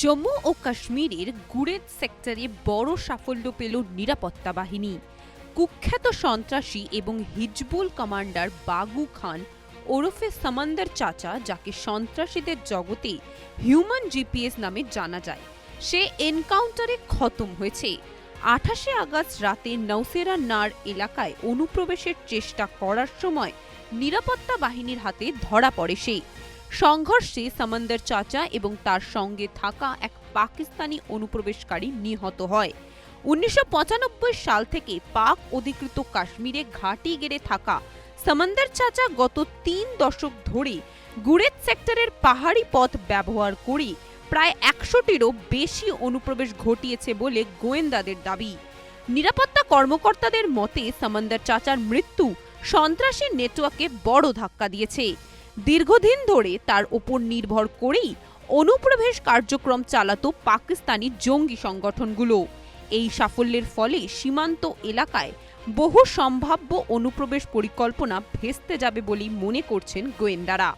জম্মু ও কাশ্মীরের গুরেজ সেক্টরে বড় সাফল্য পেল নিরাপত্তা বাহিনী। কুখ্যাত সন্ত্রাসী এবং হিজবুল কমান্ডার বাগু খান ওরফে সামান্দার চাচা, যাকে সন্ত্রাসীদের জগতে হিউম্যান জিপিএস নামে জানা যায়, সে এনকাউন্টারে খতম হয়েছে। আঠাশে আগস্ট রাতে নৌসেরা নার এলাকায় অনুপ্রবেশের চেষ্টা করার সময় নিরাপত্তা বাহিনীর হাতে ধরা পড়ে সে। সংঘর্ষে সামান্দার চাচা এবং তার সঙ্গে থাকা এক পাকিস্তানি অনুপ্রবেশকারী নিহত হয়। উনিশশো পঁচানব্বই সাল থেকে পাক অধিকৃত কাশ্মীরে ঘাঁটি গেড়ে থাকা সামান্দার চাচা গত তিন দশক ধরে গুরেজ সেক্টরের পাহাড়ি পথ ব্যবহার করে প্রায় একশোটিরও বেশি অনুপ্রবেশ ঘটিয়েছে বলে গোয়েন্দাদের দাবি। নিরাপত্তা কর্মকর্তাদের মতে সামান্দার চাচার মৃত্যু সন্ত্রাসী নেটওয়ার্কে বড় ধাক্কা দিয়েছে। দীর্ঘদিন ধরে তার ওপর নির্ভর করেই অনুপ্রবেশ কার্যক্রম চালাত পাকিস্তানি জঙ্গি সংগঠনগুলো। এই সাফল্যের ফলে সীমান্ত এলাকায় বহু সম্ভাব্য অনুপ্রবেশ পরিকল্পনা ভেস্তে যাবে বলেই মনে করছেন গোয়েন্দারা।